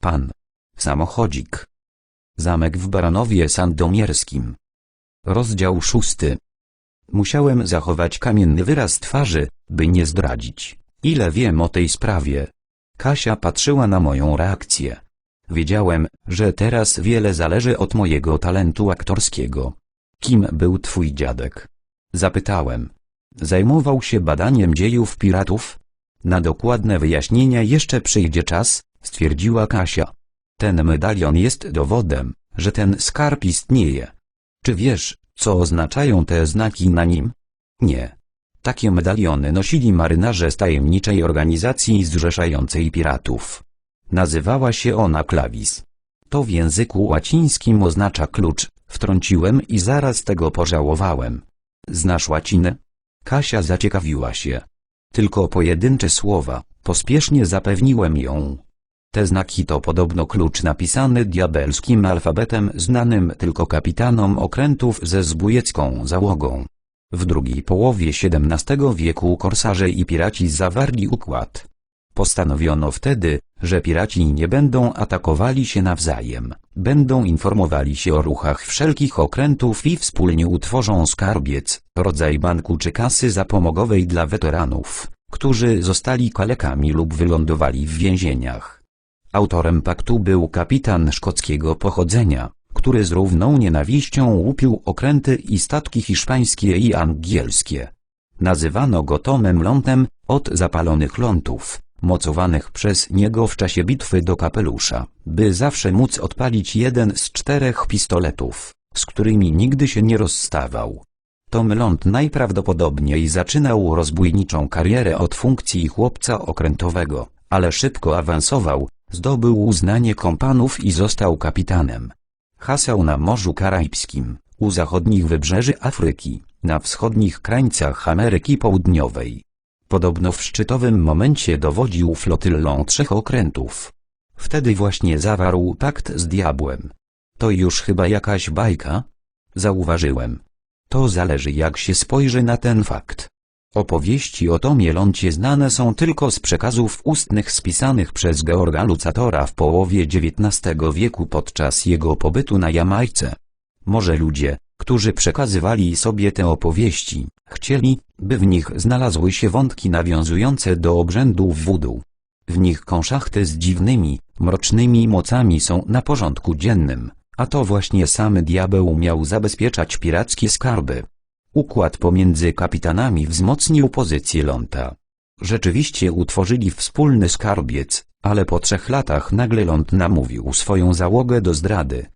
Pan. Samochodzik. Zamek w Baranowie Sandomierskim. Rozdział szósty. Musiałem zachować kamienny wyraz twarzy, by nie zdradzić, ile wiem o tej sprawie. Kasia patrzyła na moją reakcję. Wiedziałem, że teraz wiele zależy od mojego talentu aktorskiego. Kim był twój dziadek? Zapytałem. Zajmował się badaniem dziejów piratów? Na dokładne wyjaśnienia jeszcze przyjdzie czas, stwierdziła Kasia. Ten medalion jest dowodem, że ten skarb istnieje. Czy wiesz, co oznaczają te znaki na nim? Nie. Takie medaliony nosili marynarze z tajemniczej organizacji zrzeszającej piratów. Nazywała się ona klawis. To w języku łacińskim oznacza klucz, wtrąciłem i zaraz tego pożałowałem. Znasz łacinę? Kasia zaciekawiła się. Tylko pojedyncze słowa, pospiesznie zapewniłem ją. Te znaki to podobno klucz napisany diabelskim alfabetem znanym tylko kapitanom okrętów ze zbójecką załogą. W drugiej połowie XVII wieku korsarze i piraci zawarli układ. Postanowiono wtedy, że piraci nie będą atakowali się nawzajem, będą informowali się o ruchach wszelkich okrętów i wspólnie utworzą skarbiec, rodzaj banku czy kasy zapomogowej dla weteranów, którzy zostali kalekami lub wylądowali w więzieniach. Autorem paktu był kapitan szkockiego pochodzenia, który z równą nienawiścią łupił okręty i statki hiszpańskie i angielskie. Nazywano go Tomem Lątem, od zapalonych lątów, mocowanych przez niego w czasie bitwy do kapelusza, by zawsze móc odpalić jeden z czterech pistoletów, z którymi nigdy się nie rozstawał. Tom Ląd najprawdopodobniej zaczynał rozbójniczą karierę od funkcji chłopca okrętowego, ale szybko awansował, zdobył uznanie kompanów i został kapitanem. Hasał na Morzu Karaibskim, u zachodnich wybrzeży Afryki, na wschodnich krańcach Ameryki Południowej. Podobno w szczytowym momencie dowodził flotyllą trzech okrętów. Wtedy właśnie zawarł pakt z diabłem. To już chyba jakaś bajka? Zauważyłem. To zależy jak się spojrzy na ten fakt. Opowieści o Tomie Lącie znane są tylko z przekazów ustnych spisanych przez Georga Lucatora w połowie XIX wieku podczas jego pobytu na Jamajce. Może ludzie, którzy przekazywali sobie te opowieści, chcieli, by w nich znalazły się wątki nawiązujące do obrzędów wudu. W nich konszachty z dziwnymi, mrocznymi mocami są na porządku dziennym, a to właśnie sam diabeł miał zabezpieczać pirackie skarby. Układ pomiędzy kapitanami wzmocnił pozycję Lonta. Rzeczywiście utworzyli wspólny skarbiec, ale po trzech latach nagle Lont namówił swoją załogę do zdrady.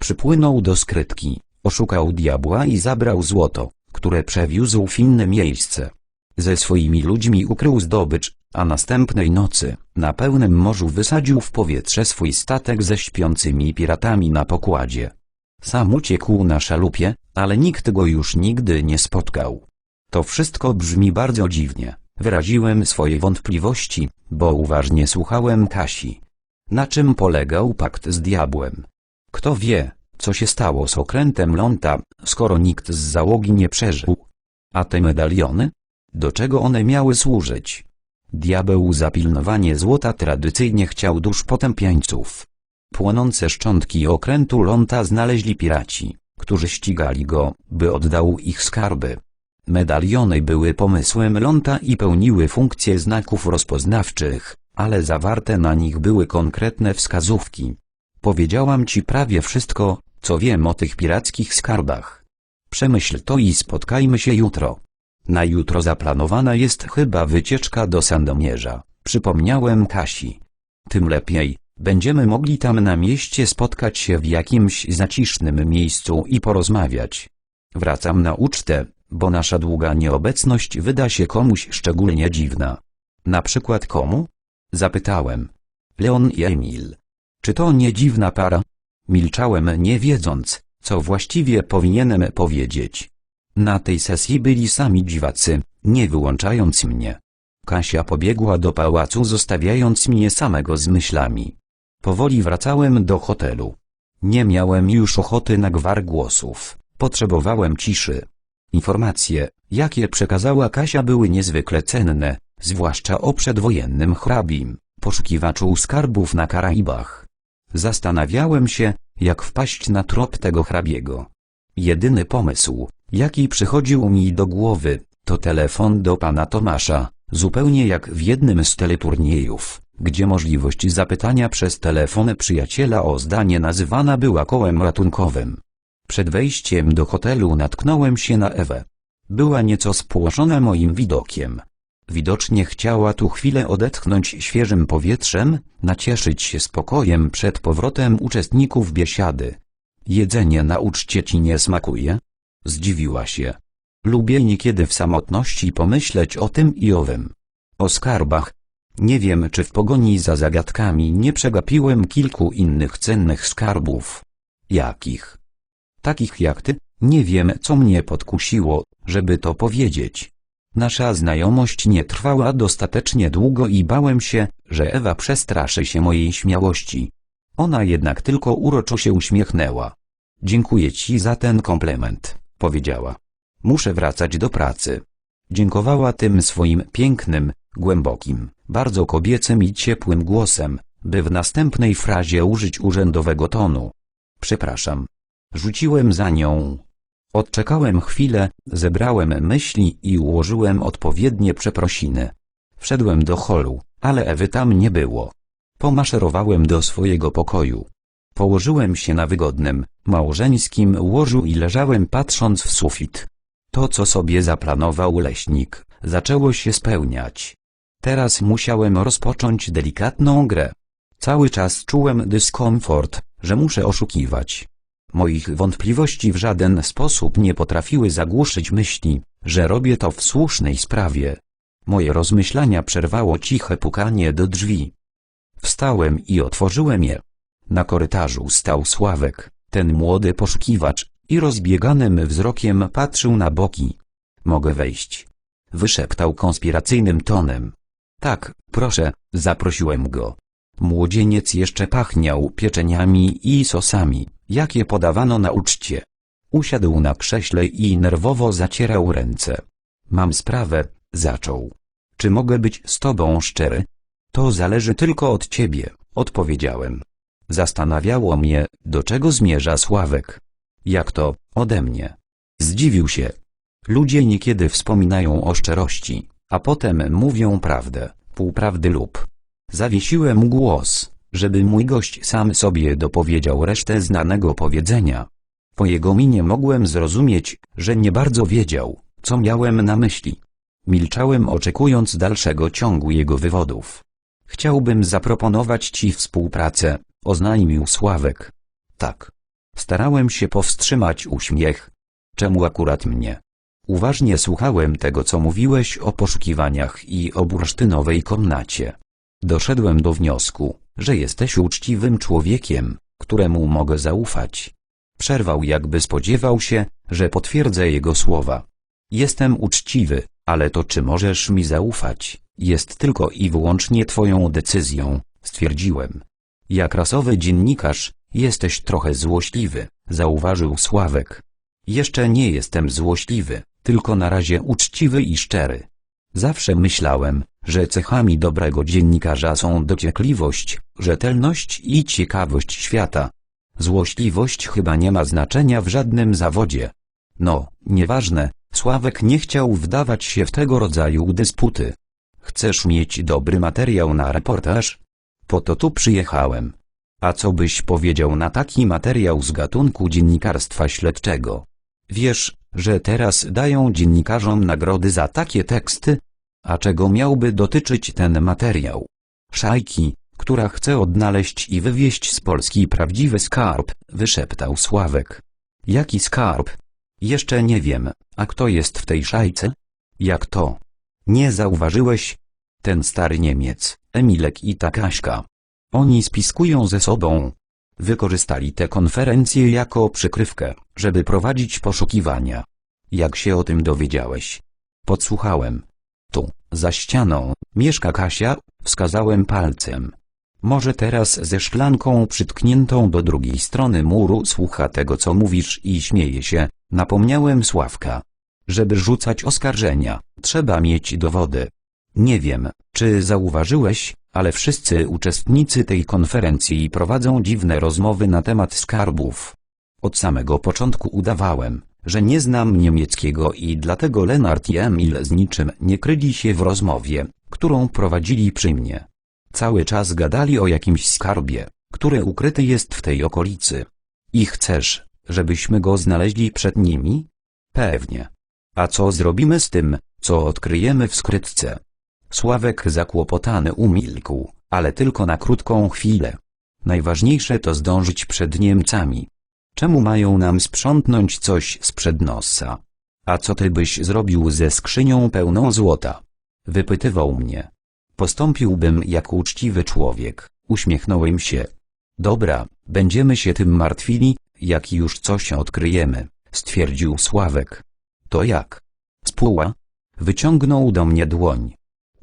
Przypłynął do skrytki, oszukał diabła i zabrał złoto, które przewiózł w inne miejsce. Ze swoimi ludźmi ukrył zdobycz, a następnej nocy, na pełnym morzu wysadził w powietrze swój statek ze śpiącymi piratami na pokładzie. Sam uciekł na szalupie, ale nikt go już nigdy nie spotkał. To wszystko brzmi bardzo dziwnie. Wyraziłem swoje wątpliwości, bo uważnie słuchałem Kasi. Na czym polegał pakt z diabłem? Kto wie, co się stało z okrętem Lonta, skoro nikt z załogi nie przeżył? A te medaliony? Do czego one miały służyć? Diabeł za pilnowanie złota tradycyjnie chciał dusz potępiańców. Płonące szczątki okrętu Lonta znaleźli piraci, którzy ścigali go, by oddał ich skarby. Medaliony były pomysłem Lonta i pełniły funkcję znaków rozpoznawczych, ale zawarte na nich były konkretne wskazówki. Powiedziałam ci prawie wszystko, co wiem o tych pirackich skarbach. Przemyśl to i spotkajmy się jutro. Na jutro zaplanowana jest chyba wycieczka do Sandomierza, przypomniałem Kasi. Tym lepiej, będziemy mogli tam na mieście spotkać się w jakimś zacisznym miejscu i porozmawiać. Wracam na ucztę, bo nasza długa nieobecność wyda się komuś szczególnie dziwna. Na przykład komu? Zapytałem. Leon i Emil. Czy to nie dziwna para? Milczałem nie wiedząc, co właściwie powinienem powiedzieć. Na tej sesji byli sami dziwacy, nie wyłączając mnie. Kasia pobiegła do pałacu zostawiając mnie samego z myślami. Powoli wracałem do hotelu. Nie miałem już ochoty na gwar głosów, potrzebowałem ciszy. Informacje, jakie przekazała Kasia były niezwykle cenne, zwłaszcza o przedwojennym hrabim, poszukiwaczu skarbów na Karaibach. Zastanawiałem się, jak wpaść na trop tego hrabiego. Jedyny pomysł, jaki przychodził mi do głowy, to telefon do pana Tomasza, zupełnie jak w jednym z teleturniejów, gdzie możliwość zapytania przez telefon przyjaciela o zdanie nazywana była kołem ratunkowym. Przed wejściem do hotelu natknąłem się na Ewę. Była nieco spłoszona moim widokiem. Widocznie chciała tu chwilę odetchnąć świeżym powietrzem, nacieszyć się spokojem przed powrotem uczestników biesiady. Jedzenie na uczcie ci nie smakuje? Zdziwiła się. Lubię niekiedy w samotności pomyśleć o tym i owym. O skarbach. Nie wiem, czy w pogoni za zagadkami nie przegapiłem kilku innych cennych skarbów. Jakich? Takich jak ty, nie wiem, co mnie podkusiło, żeby to powiedzieć. Nasza znajomość nie trwała dostatecznie długo i bałem się, że Ewa przestraszy się mojej śmiałości. Ona jednak tylko uroczo się uśmiechnęła. Dziękuję ci za ten komplement, powiedziała. Muszę wracać do pracy. Dziękowała tym swoim pięknym, głębokim, bardzo kobiecym i ciepłym głosem, by w następnej frazie użyć urzędowego tonu. Przepraszam. Rzuciłem za nią. Odczekałem chwilę, zebrałem myśli i ułożyłem odpowiednie przeprosiny. Wszedłem do holu, ale Ewy tam nie było. Pomaszerowałem do swojego pokoju. Położyłem się na wygodnym, małżeńskim łożu i leżałem patrząc w sufit. To, co sobie zaplanował leśnik, zaczęło się spełniać. Teraz musiałem rozpocząć delikatną grę. Cały czas czułem dyskomfort, że muszę oszukiwać. Moich wątpliwości w żaden sposób nie potrafiły zagłuszyć myśli, że robię to w słusznej sprawie. Moje rozmyślania przerwało ciche pukanie do drzwi. Wstałem i otworzyłem je. Na korytarzu stał Sławek, ten młody poszukiwacz, i rozbieganym wzrokiem patrzył na boki. Mogę wejść. Wyszeptał konspiracyjnym tonem. Tak, proszę, zaprosiłem go. Młodzieniec jeszcze pachniał pieczeniami i sosami, jakie podawano na uczcie. Usiadł na krześle i nerwowo zacierał ręce. Mam sprawę, zaczął. Czy mogę być z tobą szczery? To zależy tylko od ciebie, odpowiedziałem. Zastanawiało mnie, do czego zmierza Sławek. Jak to, ode mnie? Zdziwił się. Ludzie niekiedy wspominają o szczerości, a potem mówią prawdę, półprawdy lub. Zawiesiłem głos, żeby mój gość sam sobie dopowiedział resztę znanego powiedzenia. Po jego minie mogłem zrozumieć, że nie bardzo wiedział, co miałem na myśli. Milczałem oczekując dalszego ciągu jego wywodów. Chciałbym zaproponować ci współpracę, oznajmił Sławek. Tak. Starałem się powstrzymać uśmiech. Czemu akurat mnie? Uważnie słuchałem tego, co mówiłeś o poszukiwaniach i o bursztynowej komnacie. Doszedłem do wniosku, że jesteś uczciwym człowiekiem, któremu mogę zaufać. Przerwał jakby spodziewał się, że potwierdzę jego słowa. Jestem uczciwy, ale to czy możesz mi zaufać, jest tylko i wyłącznie twoją decyzją, stwierdziłem. Jak rasowy dziennikarz, jesteś trochę złośliwy, zauważył Sławek. Jeszcze nie jestem złośliwy, tylko na razie uczciwy i szczery. Zawsze myślałem, że cechami dobrego dziennikarza są dociekliwość, rzetelność i ciekawość świata. Złośliwość chyba nie ma znaczenia w żadnym zawodzie. No, nieważne, Sławek nie chciał wdawać się w tego rodzaju dysputy. Chcesz mieć dobry materiał na reportaż? Po to tu przyjechałem. A co byś powiedział na taki materiał z gatunku dziennikarstwa śledczego? Wiesz, że teraz dają dziennikarzom nagrody za takie teksty? A czego miałby dotyczyć ten materiał? Szajki, która chce odnaleźć i wywieźć z Polski prawdziwy skarb, wyszeptał Sławek. Jaki skarb? Jeszcze nie wiem, a kto jest w tej szajce? Jak to? Nie zauważyłeś? Ten stary Niemiec, Emilek i ta Kaśka. Oni spiskują ze sobą. Wykorzystali tę konferencję jako przykrywkę, żeby prowadzić poszukiwania. Jak się o tym dowiedziałeś? Podsłuchałem. Tu, za ścianą, mieszka Kasia, wskazałem palcem. Może teraz ze szklanką przytkniętą do drugiej strony muru słucha tego co mówisz i śmieje się, napomniałem Sławka. Żeby rzucać oskarżenia, trzeba mieć dowody. Nie wiem, czy zauważyłeś, ale wszyscy uczestnicy tej konferencji prowadzą dziwne rozmowy na temat skarbów. Od samego początku udawałem, że nie znam niemieckiego i dlatego Lennart i Emil z niczym nie kryli się w rozmowie, którą prowadzili przy mnie. Cały czas gadali o jakimś skarbie, który ukryty jest w tej okolicy. I chcesz, żebyśmy go znaleźli przed nimi? Pewnie. A co zrobimy z tym, co odkryjemy w skrytce? Sławek zakłopotany umilkł, ale tylko na krótką chwilę. Najważniejsze to zdążyć przed Niemcami. Czemu mają nam sprzątnąć coś sprzed nosa? A co ty byś zrobił ze skrzynią pełną złota? Wypytywał mnie. Postąpiłbym jak uczciwy człowiek, uśmiechnąłem się. Dobra, będziemy się tym martwili, jak już coś odkryjemy, stwierdził Sławek. To jak? Spóła? Wyciągnął do mnie dłoń.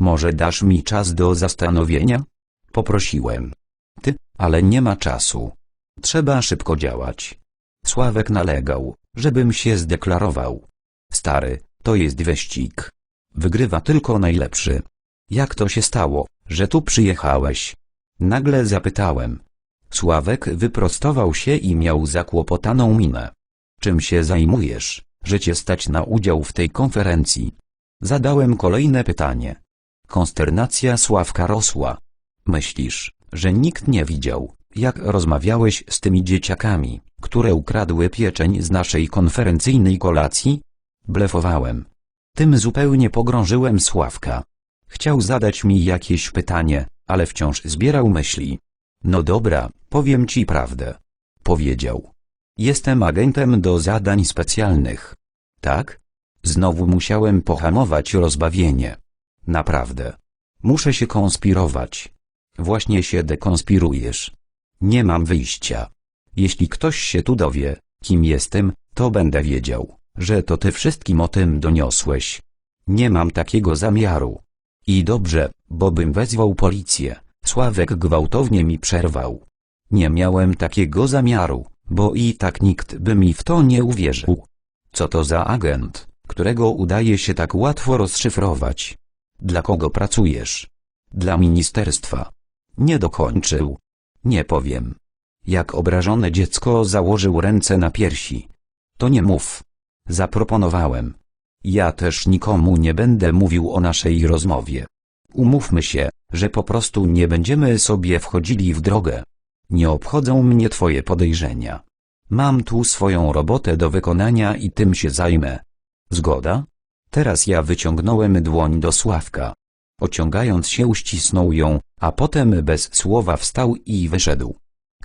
Może dasz mi czas do zastanowienia? Poprosiłem. Ty, ale nie ma czasu. Trzeba szybko działać. Sławek nalegał, żebym się zdeklarował. Stary, to jest wyścig. Wygrywa tylko najlepszy. Jak to się stało, że tu przyjechałeś? Nagle zapytałem. Sławek wyprostował się i miał zakłopotaną minę. Czym się zajmujesz, że cię stać na udział w tej konferencji? Zadałem kolejne pytanie. Konsternacja Sławka rosła. Myślisz, że nikt nie widział, jak rozmawiałeś z tymi dzieciakami, które ukradły pieczeń z naszej konferencyjnej kolacji? Blefowałem. Tym zupełnie pogrążyłem Sławka. Chciał zadać mi jakieś pytanie, ale wciąż zbierał myśli. No dobra, powiem ci prawdę. Powiedział. Jestem agentem do zadań specjalnych. Tak? Znowu musiałem pohamować rozbawienie. Naprawdę. Muszę się konspirować. Właśnie się dekonspirujesz. Nie mam wyjścia. Jeśli ktoś się tu dowie, kim jestem, to będę wiedział, że to ty wszystkim o tym doniosłeś. Nie mam takiego zamiaru. I dobrze, bo bym wezwał policję. Sławek gwałtownie mi przerwał. Nie miałem takiego zamiaru, bo i tak nikt by mi w to nie uwierzył. Co to za agent, którego udaje się tak łatwo rozszyfrować? Dla kogo pracujesz? Dla ministerstwa. Nie dokończył. Nie powiem. Jak obrażone dziecko założył ręce na piersi. To nie mów. Zaproponowałem. Ja też nikomu nie będę mówił o naszej rozmowie. Umówmy się, że po prostu nie będziemy sobie wchodzili w drogę. Nie obchodzą mnie twoje podejrzenia. Mam tu swoją robotę do wykonania i tym się zajmę. Zgoda? Teraz ja wyciągnąłem dłoń do Sławka. Ociągając się uścisnął ją, a potem bez słowa wstał i wyszedł.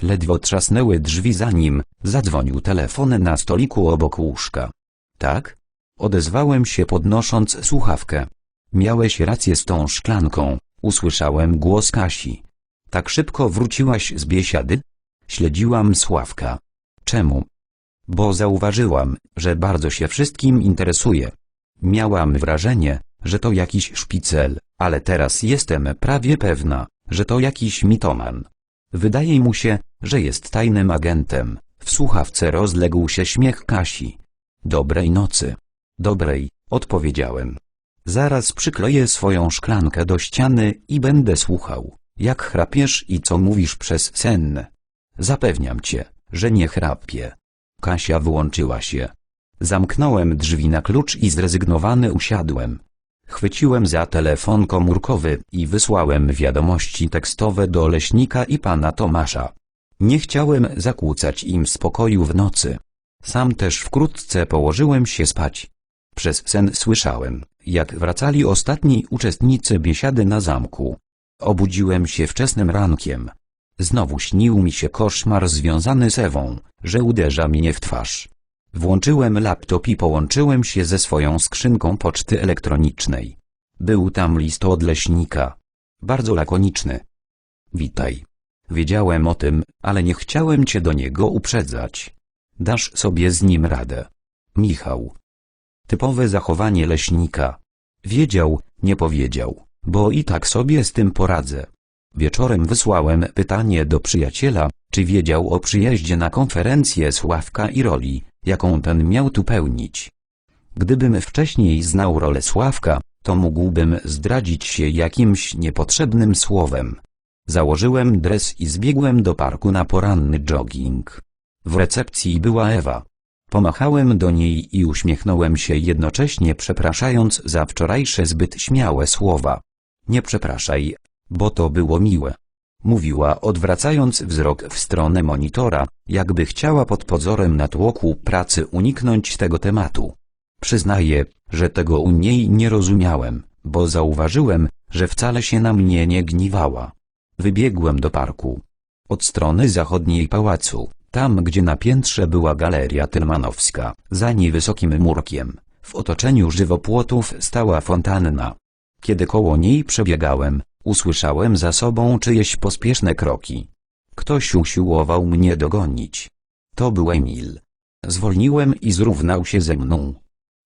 Ledwo trzasnęły drzwi za nim, zadzwonił telefon na stoliku obok łóżka. Tak? Odezwałem się podnosząc słuchawkę. Miałeś rację z tą szklanką, usłyszałem głos Kasi. Tak szybko wróciłaś z biesiady? Śledziłam Sławka. Czemu? Bo zauważyłam, że bardzo się wszystkim interesuje. Miałam wrażenie, że to jakiś szpicel, ale teraz jestem prawie pewna, że to jakiś mitoman. Wydaje mu się, że jest tajnym agentem. W słuchawce rozległ się śmiech Kasi. Dobrej nocy. Dobrej, odpowiedziałem. Zaraz przykleję swoją szklankę do ściany i będę słuchał, jak chrapiesz i co mówisz przez sen. Zapewniam cię, że nie chrapię. Kasia wyłączyła się. Zamknąłem drzwi na klucz i zrezygnowany usiadłem. Chwyciłem za telefon komórkowy i wysłałem wiadomości tekstowe do leśnika i pana Tomasza. Nie chciałem zakłócać im spokoju w nocy. Sam też wkrótce położyłem się spać. Przez sen słyszałem, jak wracali ostatni uczestnicy biesiady na zamku. Obudziłem się wczesnym rankiem. Znowu śnił mi się koszmar związany z Ewą, że uderza mnie w twarz. Włączyłem laptop i połączyłem się ze swoją skrzynką poczty elektronicznej. Był tam list od leśnika. Bardzo lakoniczny. Witaj. Wiedziałem o tym, ale nie chciałem cię do niego uprzedzać. Dasz sobie z nim radę. Michał. Typowe zachowanie leśnika. Wiedział, nie powiedział, bo i tak sobie z tym poradzę. Wieczorem wysłałem pytanie do przyjaciela, czy wiedział o przyjeździe na konferencję Sławka i roli, jaką ten miał tu pełnić. Gdybym wcześniej znał rolę Sławka, to mógłbym zdradzić się jakimś niepotrzebnym słowem. Założyłem dres i zbiegłem do parku na poranny jogging. W recepcji była Ewa. Pomachałem do niej i uśmiechnąłem się jednocześnie przepraszając za wczorajsze zbyt śmiałe słowa. Nie przepraszaj, bo to było miłe. Mówiła odwracając wzrok w stronę monitora, jakby chciała pod pozorem natłoku pracy uniknąć tego tematu. Przyznaję, że tego u niej nie rozumiałem, bo zauważyłem, że wcale się na mnie nie gniwała. Wybiegłem do parku. Od strony zachodniej pałacu, tam gdzie na piętrze była galeria tylmanowska, za niewysokim murkiem, w otoczeniu żywopłotów stała fontanna. Kiedy koło niej przebiegałem, usłyszałem za sobą czyjeś pospieszne kroki. Ktoś usiłował mnie dogonić. To był Emil. Zwolniłem i zrównał się ze mną.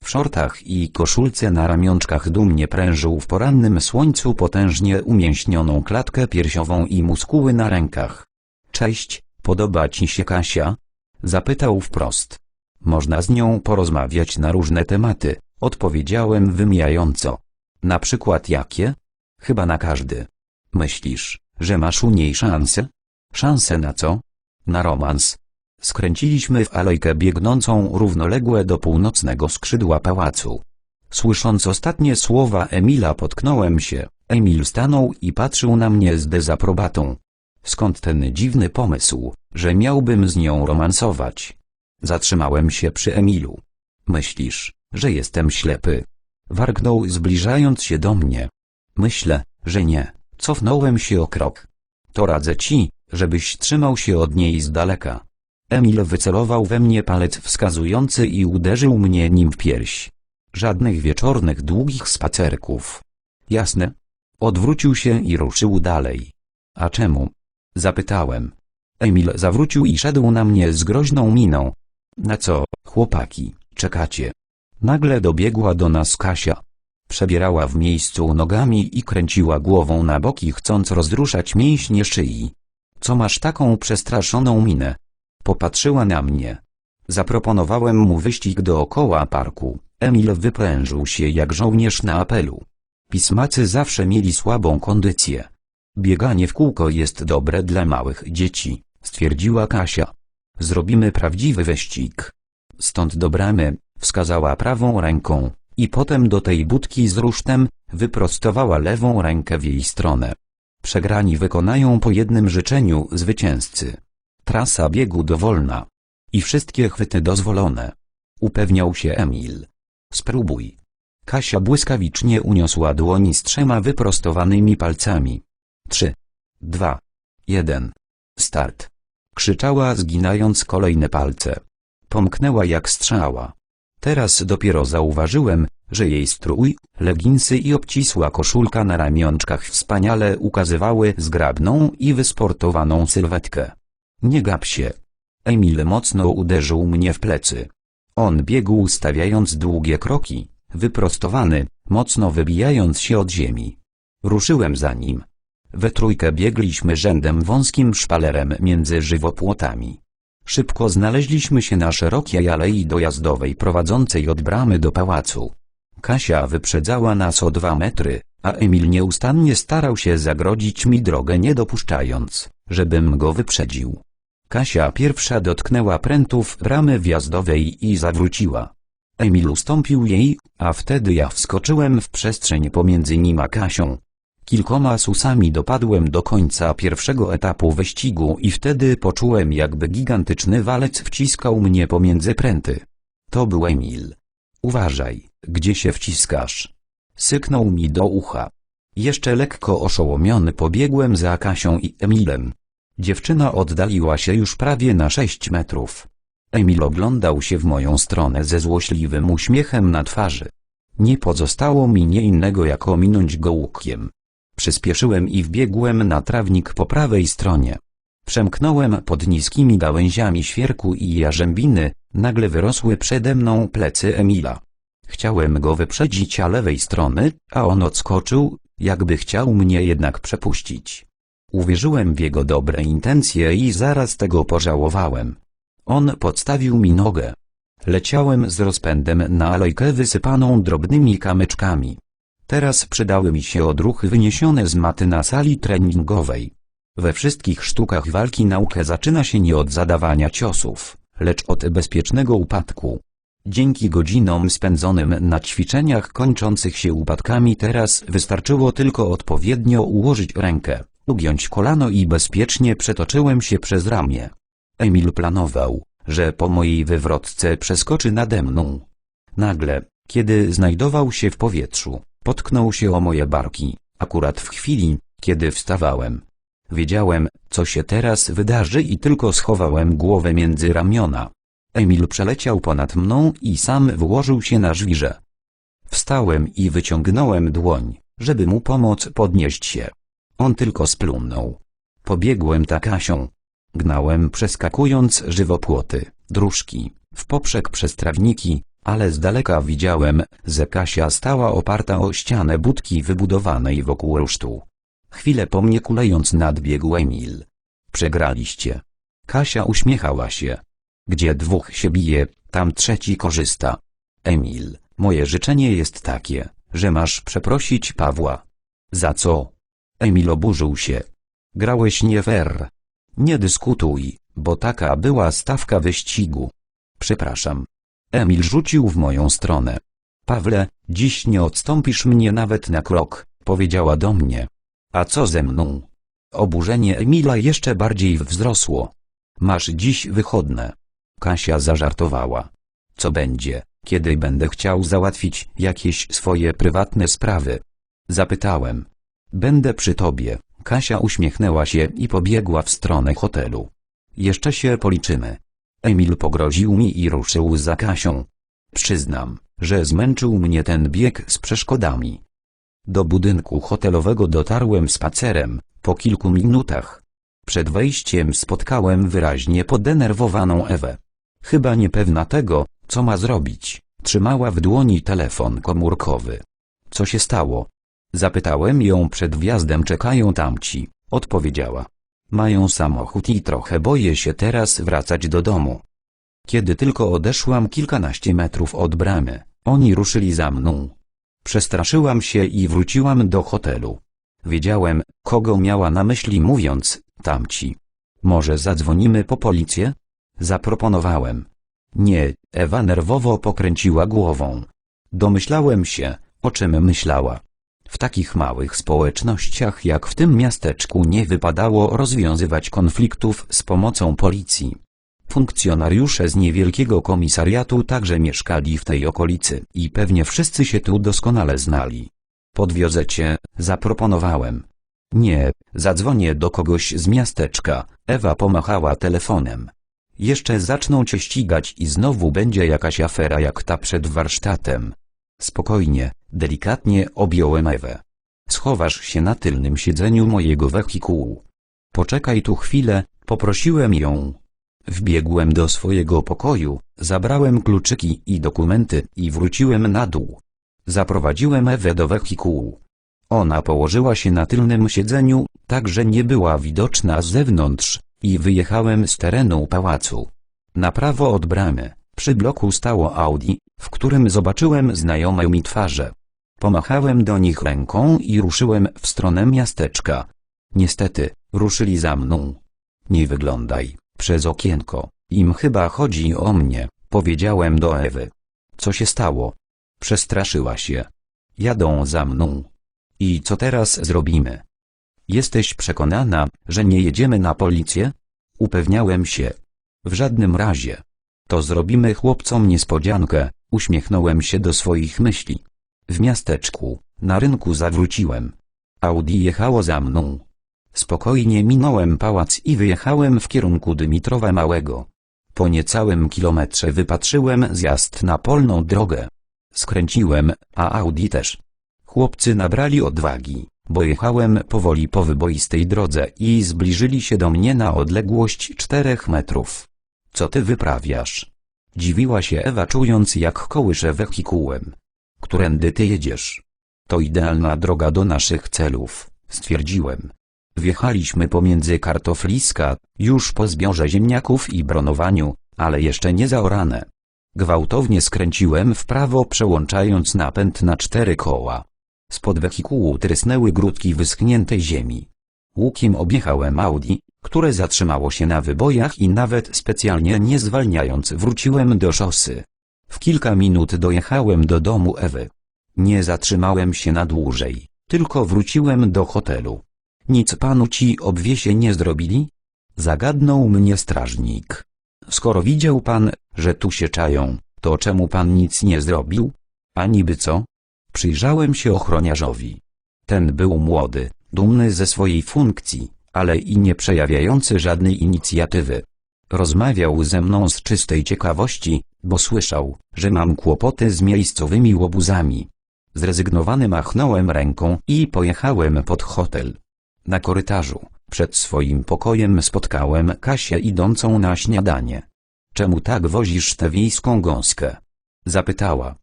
W szortach i koszulce na ramionczkach dumnie prężył w porannym słońcu potężnie umięśnioną klatkę piersiową i muskuły na rękach. Cześć, podoba ci się Kasia? Zapytał wprost. Można z nią porozmawiać na różne tematy, odpowiedziałem wymijająco. Na przykład jakie? Chyba na każdy. Myślisz, że masz u niej szansę? Szansę na co? Na romans. Skręciliśmy w alejkę biegnącą równoległe do północnego skrzydła pałacu. Słysząc ostatnie słowa Emila potknąłem się. Emil stanął i patrzył na mnie z dezaprobatą. Skąd ten dziwny pomysł, że miałbym z nią romansować? Zatrzymałem się przy Emilu. Myślisz, że jestem ślepy? Warknął zbliżając się do mnie. Myślę, że nie. Cofnąłem się o krok. To radzę ci, żebyś trzymał się od niej z daleka. Emil wycelował we mnie palec wskazujący i uderzył mnie nim w pierś. Żadnych wieczornych długich spacerków. Jasne. Odwrócił się i ruszył dalej. A czemu? Zapytałem. Emil zawrócił i szedł na mnie z groźną miną. Na co, chłopaki, czekacie? Nagle dobiegła do nas Kasia. Przebierała w miejscu nogami i kręciła głową na boki chcąc rozruszać mięśnie szyi. Co masz taką przestraszoną minę? Popatrzyła na mnie. Zaproponowałem mu wyścig dookoła parku. Emil wyprężył się jak żołnierz na apelu. Pismacy zawsze mieli słabą kondycję. Bieganie w kółko jest dobre dla małych dzieci, stwierdziła Kasia. Zrobimy prawdziwy wyścig. Stąd do bramy, wskazała prawą ręką, i potem do tej budki z rusztem, wyprostowała lewą rękę w jej stronę. Przegrani wykonają po jednym życzeniu zwycięzcy. Trasa biegu dowolna. I wszystkie chwyty dozwolone. Upewniał się Emil. Spróbuj. Kasia błyskawicznie uniosła dłoni z trzema wyprostowanymi palcami. Trzy, dwa, jeden. Start. Krzyczała zginając kolejne palce. Pomknęła jak strzała. Teraz dopiero zauważyłem, że jej strój, leginsy i obcisła koszulka na ramionczkach wspaniale ukazywały zgrabną i wysportowaną sylwetkę. Nie gap się. Emil mocno uderzył mnie w plecy. On biegł stawiając długie kroki, wyprostowany, mocno wybijając się od ziemi. Ruszyłem za nim. We trójkę biegliśmy rzędem wąskim szpalerem między żywopłotami. Szybko znaleźliśmy się na szerokiej alei dojazdowej prowadzącej od bramy do pałacu. Kasia wyprzedzała nas o dwa metry, a Emil nieustannie starał się zagrodzić mi drogę nie dopuszczając, żebym go wyprzedził. Kasia pierwsza dotknęła prętów bramy wjazdowej i zawróciła. Emil ustąpił jej, a wtedy ja wskoczyłem w przestrzeń pomiędzy nim a Kasią. Kilkoma susami dopadłem do końca pierwszego etapu wyścigu i wtedy poczułem jakby gigantyczny walec wciskał mnie pomiędzy pręty. To był Emil. Uważaj, gdzie się wciskasz. Syknął mi do ucha. Jeszcze lekko oszołomiony pobiegłem za Kasią i Emilem. Dziewczyna oddaliła się już prawie na sześć metrów. Emil oglądał się w moją stronę ze złośliwym uśmiechem na twarzy. Nie pozostało mi nie innego jak ominąć go łukiem. Przyspieszyłem i wbiegłem na trawnik po prawej stronie. Przemknąłem pod niskimi gałęziami świerku i jarzębiny, nagle wyrosły przede mną plecy Emila. Chciałem go wyprzedzić a lewej strony, a on odskoczył, jakby chciał mnie jednak przepuścić. Uwierzyłem w jego dobre intencje i zaraz tego pożałowałem. On podstawił mi nogę. Leciałem z rozpędem na alejkę wysypaną drobnymi kamyczkami. Teraz przydały mi się odruchy wyniesione z maty na sali treningowej. We wszystkich sztukach walki naukę zaczyna się nie od zadawania ciosów, lecz od bezpiecznego upadku. Dzięki godzinom spędzonym na ćwiczeniach kończących się upadkami teraz wystarczyło tylko odpowiednio ułożyć rękę, ugiąć kolano i bezpiecznie przetoczyłem się przez ramię. Emil planował, że po mojej wywrotce przeskoczy nade mną. Nagle, kiedy znajdował się w powietrzu, potknął się o moje barki, akurat w chwili, kiedy wstawałem. Wiedziałem, co się teraz wydarzy i tylko schowałem głowę między ramiona. Emil przeleciał ponad mną i sam włożył się na żwirze. Wstałem i wyciągnąłem dłoń, żeby mu pomóc podnieść się. On tylko splunął. Pobiegłem takasią. Gnałem przeskakując żywopłoty, dróżki, w poprzek przez trawniki, ale z daleka widziałem, że Kasia stała oparta o ścianę budki wybudowanej wokół rusztu. Chwilę po mnie kulejąc nadbiegł Emil. Przegraliście. Kasia uśmiechała się. Gdzie dwóch się bije, tam trzeci korzysta. Emil, moje życzenie jest takie, że masz przeprosić Pawła. Za co? Emil oburzył się. Grałeś nie fair. Nie dyskutuj, bo taka była stawka wyścigu. Przepraszam. Emil rzucił w moją stronę. Pawle, dziś nie odstąpisz mnie nawet na krok, powiedziała do mnie. A co ze mną? Oburzenie Emila jeszcze bardziej wzrosło. Masz dziś wychodne. Kasia zażartowała. Co będzie, kiedy będę chciał załatwić jakieś swoje prywatne sprawy? Zapytałem. Będę przy tobie. Kasia uśmiechnęła się i pobiegła w stronę hotelu. Jeszcze się policzymy. Emil pogroził mi i ruszył za Kasią. Przyznam, że zmęczył mnie ten bieg z przeszkodami. Do budynku hotelowego dotarłem spacerem, po kilku minutach. Przed wejściem spotkałem wyraźnie podenerwowaną Ewę. Chyba niepewna tego, co ma zrobić, trzymała w dłoni telefon komórkowy. Co się stało? Zapytałem ją przed wjazdem czekają tamci, odpowiedziała. Mają samochód i trochę boję się teraz wracać do domu. Kiedy tylko odeszłam kilkanaście metrów od bramy, oni ruszyli za mną. Przestraszyłam się i wróciłam do hotelu. Wiedziałem, kogo miała na myśli mówiąc, tamci. Może zadzwonimy po policję? Zaproponowałem. Nie, Ewa nerwowo pokręciła głową. Domyślałem się, o czym myślała. W takich małych społecznościach jak w tym miasteczku nie wypadało rozwiązywać konfliktów z pomocą policji. Funkcjonariusze z niewielkiego komisariatu także mieszkali w tej okolicy i pewnie wszyscy się tu doskonale znali. Podwiozę cię, zaproponowałem. Nie, zadzwonię do kogoś z miasteczka, Ewa pomachała telefonem. Jeszcze zaczną cię ścigać i znowu będzie jakaś afera jak ta przed warsztatem. Spokojnie, delikatnie objąłem Ewę. Schowasz się na tylnym siedzeniu mojego wehikułu. Poczekaj tu chwilę, poprosiłem ją. Wbiegłem do swojego pokoju, zabrałem kluczyki i dokumenty i wróciłem na dół. Zaprowadziłem Ewę do wehikułu. Ona położyła się na tylnym siedzeniu, tak że nie była widoczna z zewnątrz, i wyjechałem z terenu pałacu. Na prawo od bramy, przy bloku stało Audi, w którym zobaczyłem znajome mi twarze. Pomachałem do nich ręką i ruszyłem w stronę miasteczka. Niestety, ruszyli za mną. Nie wyglądaj, przez okienko, im chyba chodzi o mnie, powiedziałem do Ewy. Co się stało? Przestraszyła się. Jadą za mną. I co teraz zrobimy? Jesteś przekonana, że nie jedziemy na policję? Upewniałem się. W żadnym razie. To zrobimy chłopcom niespodziankę, uśmiechnąłem się do swoich myśli. W miasteczku, na rynku zawróciłem. Audi jechało za mną. Spokojnie minąłem pałac i wyjechałem w kierunku Dymitrowa Małego. Po niecałym kilometrze wypatrzyłem zjazd na polną drogę. Skręciłem, a Audi też. Chłopcy nabrali odwagi, bo jechałem powoli po wyboistej drodze i zbliżyli się do mnie na odległość czterech metrów. Co ty wyprawiasz? Dziwiła się Ewa czując jak kołysze wehikułem. Którędy ty jedziesz? To idealna droga do naszych celów, stwierdziłem. Wjechaliśmy pomiędzy kartofliska, już po zbiorze ziemniaków i bronowaniu, ale jeszcze nie zaorane. Gwałtownie skręciłem w prawo przełączając napęd na cztery koła. Spod wehikułu trysnęły grudki wyschniętej ziemi. Łukiem objechałem Audi, które zatrzymało się na wybojach i nawet specjalnie nie zwalniając wróciłem do szosy. W kilka minut dojechałem do domu Ewy. Nie zatrzymałem się na dłużej, tylko wróciłem do hotelu. Nic panu ci obwiesie nie zrobili? Zagadnął mnie strażnik. Skoro widział pan, że tu się czają, to czemu pan nic nie zrobił? A niby co? Przyjrzałem się ochroniarzowi. Ten był młody, dumny ze swojej funkcji, ale i nie przejawiający żadnej inicjatywy. Rozmawiał ze mną z czystej ciekawości, bo słyszał, że mam kłopoty z miejscowymi łobuzami. Zrezygnowany machnąłem ręką i pojechałem pod hotel. Na korytarzu, przed swoim pokojem spotkałem Kasię idącą na śniadanie. Czemu tak wozisz tę wiejską gąskę? Zapytała.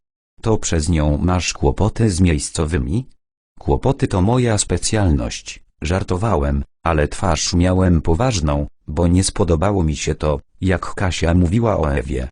To przez nią masz kłopoty z miejscowymi? Kłopoty to moja specjalność, żartowałem, ale twarz miałem poważną, bo nie spodobało mi się to, jak Kasia mówiła o Ewie.